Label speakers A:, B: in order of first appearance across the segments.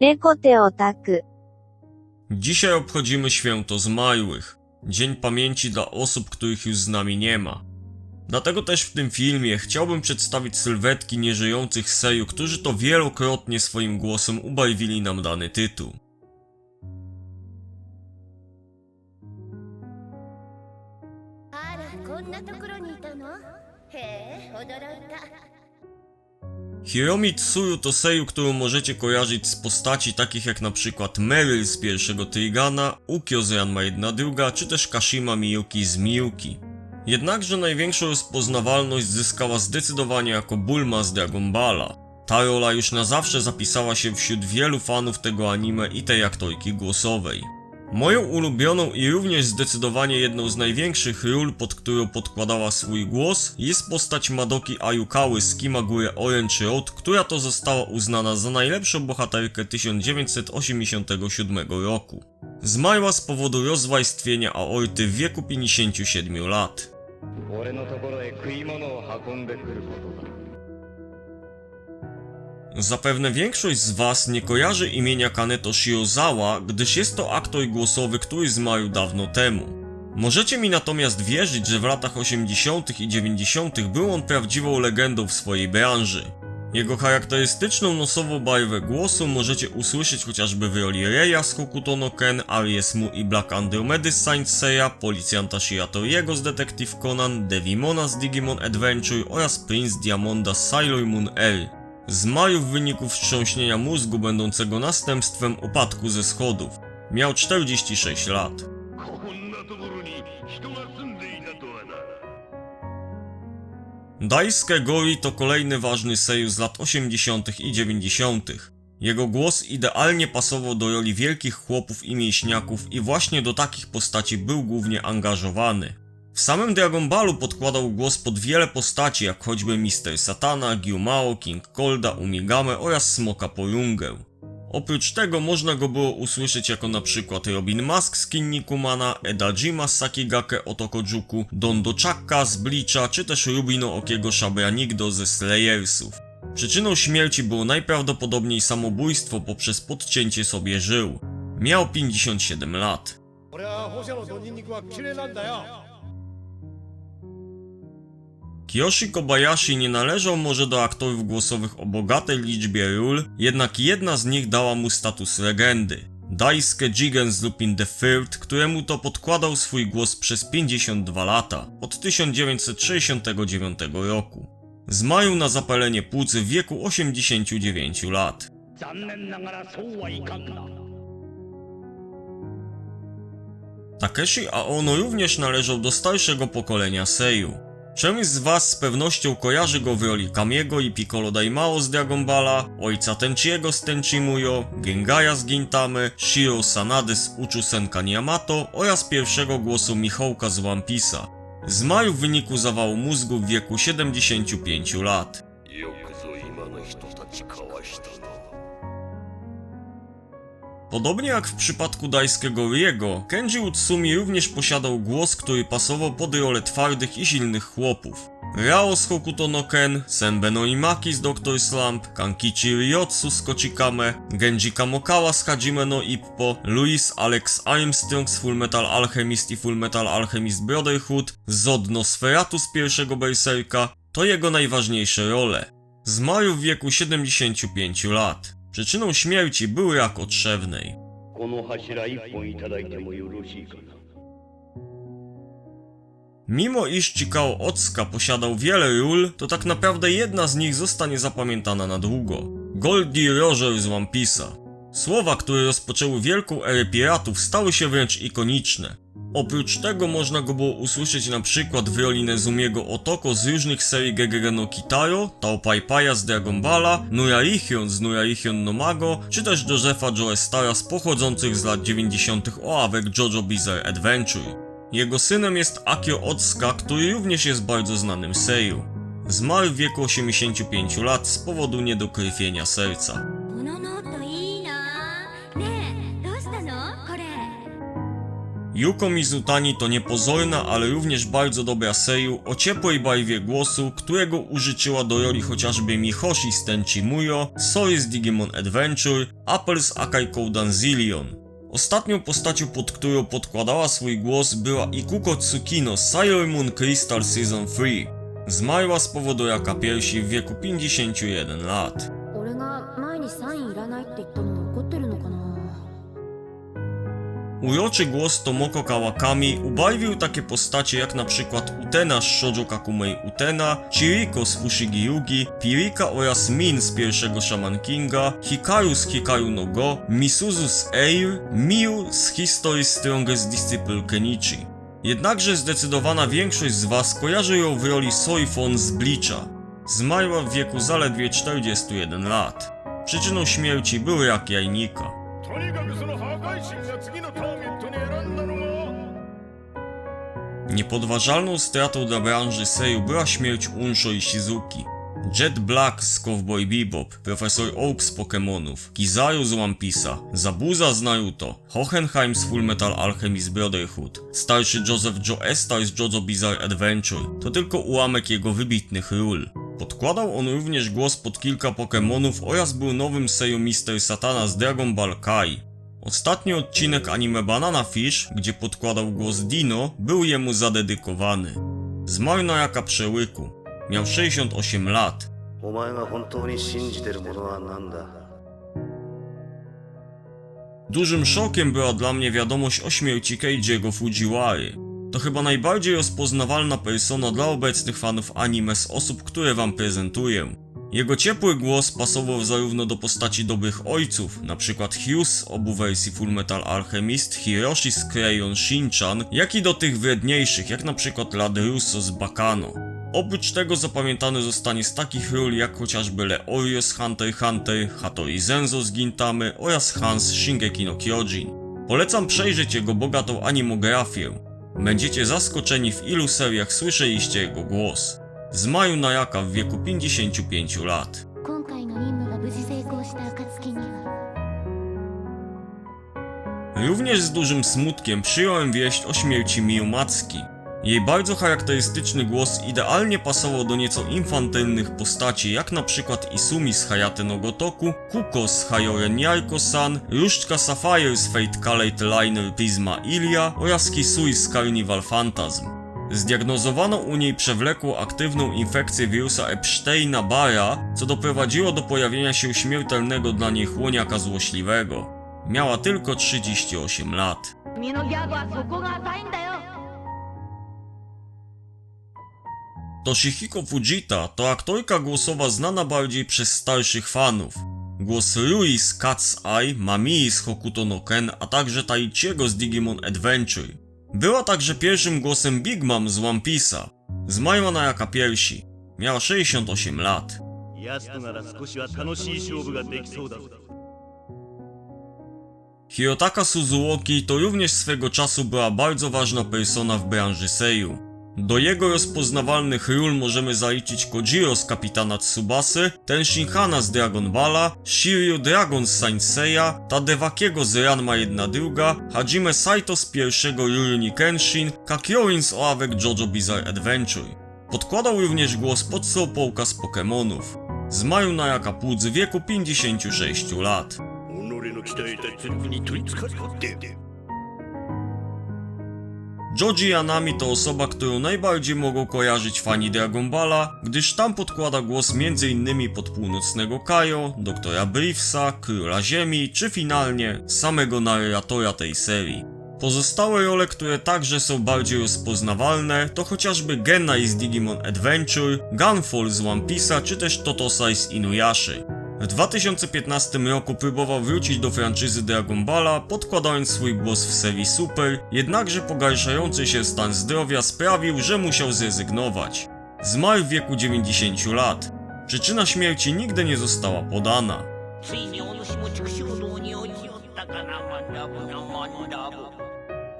A: 猫手オタク。
B: Dzisiaj obchodzimy święto zmarłych. Dzień pamięci dla osób, których już z nami nie ma. Dlatego też w tym filmie chciałbym przedstawić sylwetki nieżyjących seju, którzy to wielokrotnie swoim głosem ubarwili nam dany tytuł. Hiromi Tsuru to seju, którą możecie kojarzyć z postaci takich jak na przykład Meryl z pierwszego Trigana, Ukyo z Ranma 1 druga, czy też Kashima Miyuki z Miyuki. Jednakże największą rozpoznawalność zyskała zdecydowanie jako Bulma z Dragon Balla. Ta rola już na zawsze zapisała się wśród wielu fanów tego anime i tej aktorki głosowej. Moją ulubioną i również zdecydowanie jedną z największych ról, pod którą podkładała swój głos, jest postać Madoki Ayukały z Kimagure Orange Road, która to została uznana za najlepszą bohaterkę 1987 roku. Zmarła z powodu rozwajstwienia aorty w wieku 57 lat.
C: 俺のところへ食い物を運んでくることだ
B: Zapewne większość z Was nie kojarzy imienia Kaneto Shiozawa, gdyż jest to aktor głosowy, który zmarł dawno temu. Możecie mi natomiast wierzyć, że w latach 80. i 90. był on prawdziwą legendą w swojej branży. Jego charakterystyczną nosową barwę głosu możecie usłyszeć chociażby w roli Reya z Hokuto no Ken, Aries Mu i Black Andromedy z Saint Seiya, policjanta Shiratoriego z Detective Conan, Devimona z Digimon Adventure oraz Prince Diamonda z Sailor Moon z maju w wyniku wstrząśnienia mózgu będącego następstwem upadku ze schodów. Miał 46 lat. Daisuke Goi to kolejny ważny seju z lat 80. i 90. Jego głos idealnie pasował do roli wielkich chłopów i mięśniaków i właśnie do takich postaci był głównie angażowany. W samym Dragon Ballu podkładał głos pod wiele postaci, jak choćby Mister Satana, Gyumao, King Colda, Umigame oraz Smoka Porungę. Oprócz tego można go było usłyszeć jako na przykład Robin Mask z Kinnikummana, Edajima z Sakigake Otokojuku, Dondo Chakka z Bleacha, czy też Rubino Okiego Shabrianigdo ze Slayersów. Przyczyną śmierci było najprawdopodobniej samobójstwo poprzez podcięcie sobie żył. Miał 57 lat. Kiyoshi Kobayashi nie należał może do aktorów głosowych o bogatej liczbie ról, jednak jedna z nich dała mu status legendy. Daisuke Jigen z Lupin the Third, któremu to podkładał swój głos przez 52 lata, od 1969 roku. Zmarł na zapalenie płuc w wieku 89 lat. Takeshi Aono również należał do starszego pokolenia Seiyu. Część z was z pewnością kojarzy go w roli Kamiego i Piccolo Daimao z Dragon Balla, ojca Tenchiego z Tenchimuyo, Gengaya z Gintamy, Shiro Sanady z Uchu Senkan Yamato oraz pierwszego głosu Michołka z One Piece'a. Zmarł w wyniku zawału mózgu w wieku 75 lat. Podobnie jak w przypadku Daisuke'ego Riego, Kenji Utsumi również posiadał głos, który pasował pod rolę twardych i silnych chłopów. Rao z Hokuto no Ken, Senbe no Imaki z Dr. Slump, Kankichi Ryotsu z Kochikame, Genji Kamokawa z Hajime no Ippo, Louis Alex Armstrong z Fullmetal Alchemist i Fullmetal Alchemist Brotherhood, Zod Nosferatu z pierwszego Berserka, to jego najważniejsze role. Zmarł w wieku 75 lat. Przyczyną śmierci był rak otrzewnej. Mimo iż Chikao Otsuka posiadał wiele ról, to tak naprawdę jedna z nich zostanie zapamiętana na długo. Goldie Roger z One Piece'a. Słowa, które rozpoczęły wielką erę piratów, stały się wręcz ikoniczne. Oprócz tego można go było usłyszeć na przykład w roli Nezumiego Otoko z różnych serii Gegege no Kitaro, Tao Pai Paia z Dragon Balla, Nurarichion z Nurarichion no Mago, czy też Josepha Joestara z pochodzących z lat 90. oławek JoJo Bizarre Adventure. Jego synem jest Akio Otsuka, który również jest bardzo znanym seiyuu. Zmarł w wieku 85 lat z powodu niedokrwienia serca. Yuko Mizutani to niepozorna, ale również bardzo dobra seiyuu o ciepłej barwie głosu, którego użyczyła do roli chociażby Mihoshi z Tenchi Muyo, Sori z Digimon Adventure, Apple z Akai Koudan Zillion. Ostatnią postacią, pod którą podkładała swój głos była Ikuko Tsukino z Sailor Moon Crystal Season 3. Zmarła z powodu raka piersi w wieku 51 lat. Uroczy głos Tomoko Kawakami ubarwił takie postacie jak na przykład Utena z Shoujo Kakumei Utena, Chiriko z Fushigi Yugi, Pirika oraz Min z pierwszego Shaman Kinga, Hikaru z Hikaru no Go, Misuzu z Air, Miu z History Strongest Disciple Kenichi. Jednakże zdecydowana większość z was kojarzy ją w roli Soifon z Bleacha. Zmarła w wieku zaledwie 41 lat. Przyczyną śmierci był rak jajnika. Niepodważalną stratą dla branży Seiyu była śmierć Unsho i Shizuki. Jet Black z Cowboy Bebop, Profesor Oak z Pokémonów, Kizaru z One Piece'a, Zabuza z Naruto, Hohenheim z Full Metal Alchemist Brotherhood, starszy Joseph Joe Estar z JoJo Bizarre Adventure to tylko ułamek jego wybitnych ról. Podkładał on również głos pod kilka Pokémonów oraz był nowym Seiyu Mr. Satana z Dragon Ball Kai. Ostatni odcinek anime Banana Fish, gdzie podkładał głos Dino, był jemu zadedykowany. Zmarł na jaka przełyku. Miał 68 lat. Dużym szokiem była dla mnie wiadomość o śmierci Keiji'ego Fujiwary. To chyba najbardziej rozpoznawalna persona dla obecnych fanów anime z osób, które wam prezentuję. Jego ciepły głos pasował zarówno do postaci dobrych ojców, np. Hughes obu wersji Fullmetal Alchemist, Hiroshi z Crayon Shinchan, jak i do tych wredniejszych, jak np. Lad Russo z Bakano. Oprócz tego zapamiętany zostanie z takich ról jak chociażby Leorio z Hunter x Hunter, Hattori Zenzo z Gintamy oraz Hans Shingeki no Kyojin. Polecam przejrzeć jego bogatą animografię. Będziecie zaskoczeni w ilu seriach słyszeliście jego głos. Zmaju Najaka w wieku 55 lat. Również z dużym smutkiem przyjąłem wieść o śmierci Miyumatsuki. Jej bardzo charakterystyczny głos idealnie pasował do nieco infantylnych postaci, jak na przykład Isumi z Hayate no Gotoku, Kuko z Hayore Nyarko-san, Różdżka Sapphire z Fate kaleid Liner Prisma Ilia oraz Kisui z Carnival Phantasm. Zdiagnozowano u niej przewlekłą aktywną infekcję wirusa Epsteina-Barra, co doprowadziło do pojawienia się śmiertelnego dla niej chłoniaka złośliwego. Miała tylko 38 lat. Toshihiko Fujita to aktorka głosowa znana bardziej przez starszych fanów. Głos Rui z Cat's Eye, Mamii z Hokuto no Ken, a także Taichiego z Digimon Adventure. Była także pierwszym głosem Big Mom z One Piece'a, z Majmana jaka piersi. Miała 68 lat. Hiyotaka Suzuoki to również swego czasu była bardzo ważna persona w branży Seiyu. Do jego rozpoznawalnych ról możemy zaliczyć Kojiro z Kapitana Tsubasy, Tenshinhana z Dragon Balla, Shiryu Dragon z Saint Seiya, Tadewakiego z Ranma 1 druga, Hajime Saito z pierwszego Rurouni Kenshin, Kakyoin z oławek JoJo Bizarre Adventure. Podkładał również głos pod Slowpoke'a z Pokémonów. Zmarł na Jakapudz w wieku 56 lat. Joji Yanami to osoba, którą najbardziej mogą kojarzyć fani Dragon Balla, gdyż tam podkłada głos m.in. pod północnego Kaio, doktora Briefsa, Króla Ziemi, czy finalnie samego narratora tej serii. Pozostałe role, które także są bardziej rozpoznawalne, to chociażby Gennai z Digimon Adventure, Gunfall z One Piece'a, czy też Totosai z Inuyaszy. W 2015 roku próbował wrócić do franczyzy Dragon Balla, podkładając swój głos w serii Super, jednakże pogarszający się stan zdrowia sprawił, że musiał zrezygnować. Zmarł w wieku 90 lat. Przyczyna śmierci nigdy nie została podana.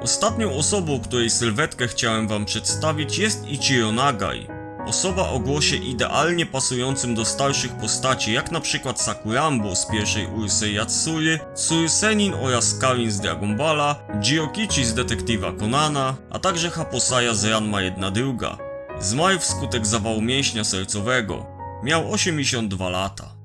B: Ostatnią osobą, której sylwetkę chciałem wam przedstawić jest Ichiro Nagai. Osoba o głosie idealnie pasującym do starszych postaci, jak na przykład Sakurambo z pierwszej Ursei Yatsury, Tsurusenin oraz Karin z Dragon Balla, Jiokichi z Detektywa Konana, a także Haposaya z Ranma 1 druga. Zmarł wskutek zawału mięśnia sercowego. Miał 82 lata.